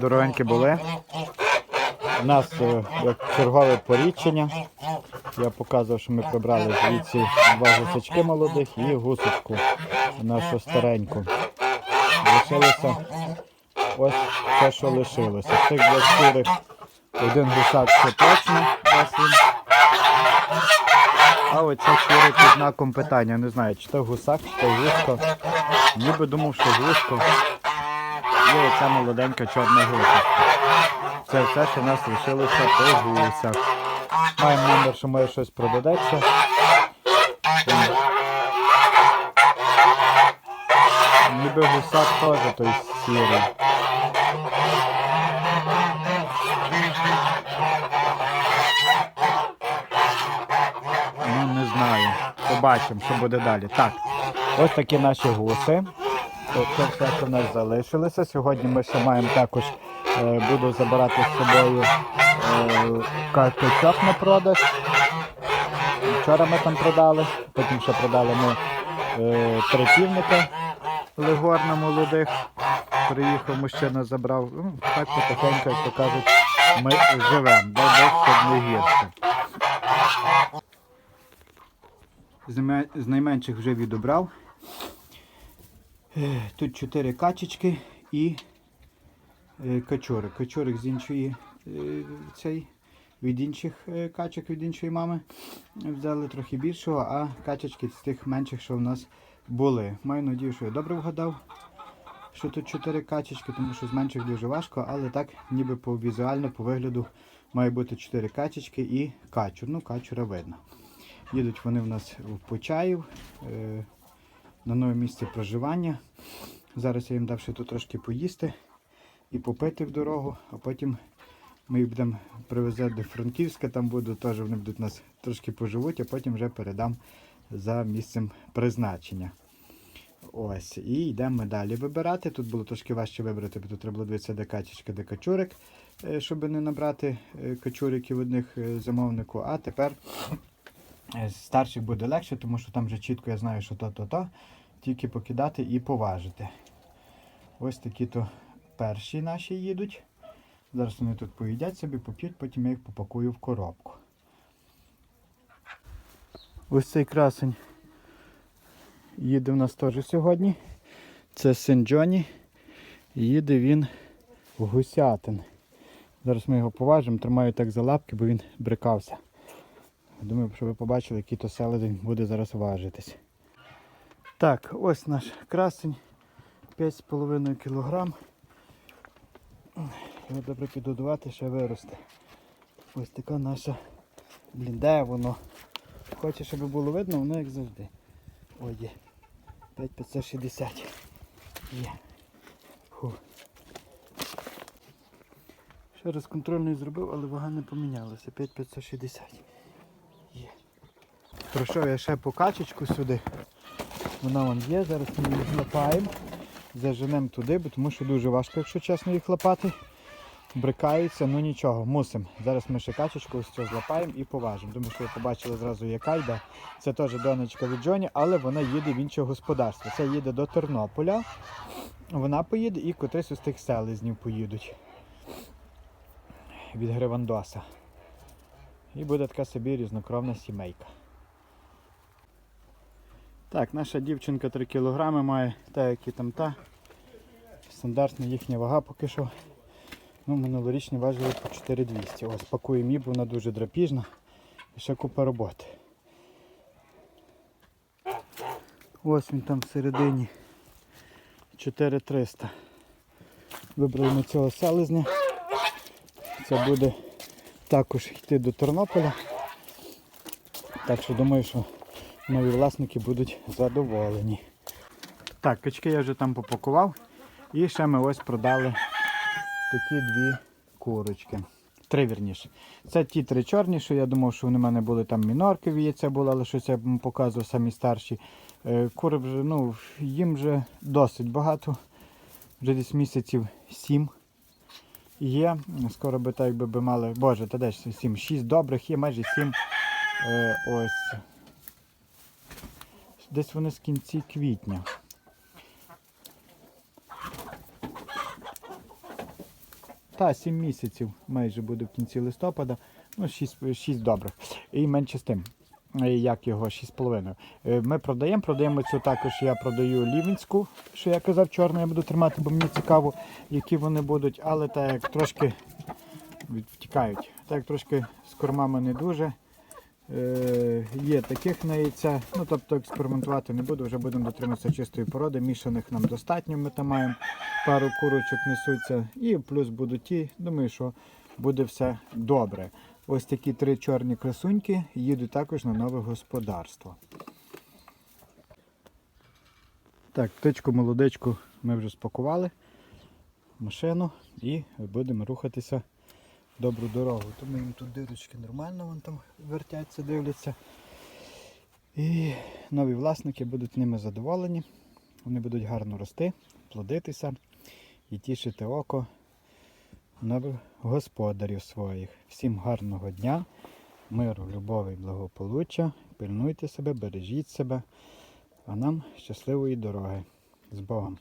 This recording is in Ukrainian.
Дорогенькі були. У нас е, як чергове порічення. Я показував, що ми прибрали звідси два гусачки молодих і гусочку нашу стареньку. Лишилося ось все, що лишилося. Цих двох шкурих один гусак це точно. А оця шкура під знаком питання. Не знаю, чи то гусак, чи то гуско. Ніби думав, що гуско. І оця молоденька чорна гусочка. Це все, що нас лишилося по гусях. Маємо номер, що може щось продадеться. Ніби гусак теж той сірий. Ну не знаю. Побачимо, що буде далі. Так, ось такі наші гуси. Це це все, що в нас залишилося. Сьогодні ми ще маємо також, е, буду забирати з собою е, качок на продаж. Вчора ми там продали, потім ще продали ми е, три легорна молодих. Приїхав мужчина, забрав. Ну, так потихеньку, як то кажуть, ми живемо. Дай Бог, щоб не гірше. З найменших вже відобрав. Е, Тут чотири качечки і е, качорик. Качорик з іншої е, цей, від інших качок, від іншої мами. Взяли трохи більшого, а качечки з тих менших, що в нас були. Маю надію, що я добре вгадав, що тут чотири качечки, тому що з менших дуже важко, але так ніби по візуально, по вигляду має бути чотири качечки і качур. Ну, качура видно. Їдуть вони в нас в Почаїв на нове місце проживання. Зараз я їм дав ще тут трошки поїсти і попити в дорогу, а потім ми їх будемо привезти до Франківська, там буду теж вони будуть нас трошки поживуть, а потім вже передам за місцем призначення. Ось, і йдемо далі вибирати. Тут було трошки важче вибрати, бо тут треба було дивитися, де качечка, де качурик, е, щоб не набрати е, качуриків одних е, замовнику. А тепер старших буде легше, тому що там вже чітко я знаю, що то-то-то. Тільки покидати і поважити. Ось такі то перші наші їдуть. Зараз вони тут поїдять собі, поп'ють, потім я їх попакую в коробку. Ось цей красень їде в нас теж сьогодні. Це син Джоні. Їде він в гусятин. Зараз ми його поважимо, тримаю так за лапки, бо він брикався. Думаю, щоб ви побачили, який то селедень буде зараз важитись. Так, ось наш красень 5,5 кг. Його добре підгодувати, ще виросте. Ось така наша блін, де воно. Хоче, щоб було видно, воно як завжди. Ой, є. 5560. Є. Фу. Ще раз контрольний зробив, але вага не помінялася. 5560. Є. Пройшов я ще по качечку сюди. Вона вон є, зараз ми її злапаємо. Заженемо туди, бо тому що дуже важко, якщо чесно, їх лапати. Брикаються, ну нічого, мусимо. Зараз ми ще качечку ось цю злапаємо і поважимо. Думаю, що ви побачили зразу, яка йде. Це теж донечка від Джоні, але вона їде в інше господарство. Це їде до Тернополя. Вона поїде і котрись із тих селезнів поїдуть. Від Гривандоса. І буде така собі різнокровна сімейка. Так, наша дівчинка 3 кг має, та як і там та. Стандартна їхня вага поки що. Ну, минулорічні важили по 4200. Ось пакуємо її, бо вона дуже драпіжна. І ще купа роботи. Ось він там всередині 4300. Вибрали ми цього селезня. Це буде також йти до Тернополя. Так що думаю, що нові власники будуть задоволені. Так, качки я вже там попакував. І ще ми ось продали такі дві курочки. Три вірніше. Це ті три чорні, що я думав, що вони в мене були там мінорки в яйця були, але щось я показував самі старші. Е, Кури вже, ну, їм вже досить багато. Вже десь місяців сім є. Скоро би так би мали. Боже, та де ж сім? Шість добрих є, майже сім. Е, ось. Десь вони з кінці квітня. та 7 місяців майже буде в кінці листопада. Ну, 6, 6 добрих. І менше з тим. Е, Як його 6,5. Е, Ми продаємо, продаємо цю також. Я продаю лівінську, що я казав, чорну я буду тримати, бо мені цікаво, які вони будуть, але так як трошки втікають. Так як трошки з кормами не дуже. Е, є таких на яйця. Ну, тобто експериментувати не буду, вже будемо дотримуватися чистої породи. Мішаних нам достатньо, ми там маємо. Пару курочок несуться. І плюс будуть ті. Думаю, що буде все добре. Ось такі три чорні красуньки їдуть також на нове господарство. Так, птичку молодечку ми вже спакували машину і будемо рухатися добру дорогу. Тому їм тут дирочки нормально, вон там вертяться, дивляться. І нові власники будуть ними задоволені. Вони будуть гарно рости, плодитися і тішити око нових господарів своїх. Всім гарного дня, миру, любові, і благополуччя. Пильнуйте себе, бережіть себе, а нам щасливої дороги. З Богом!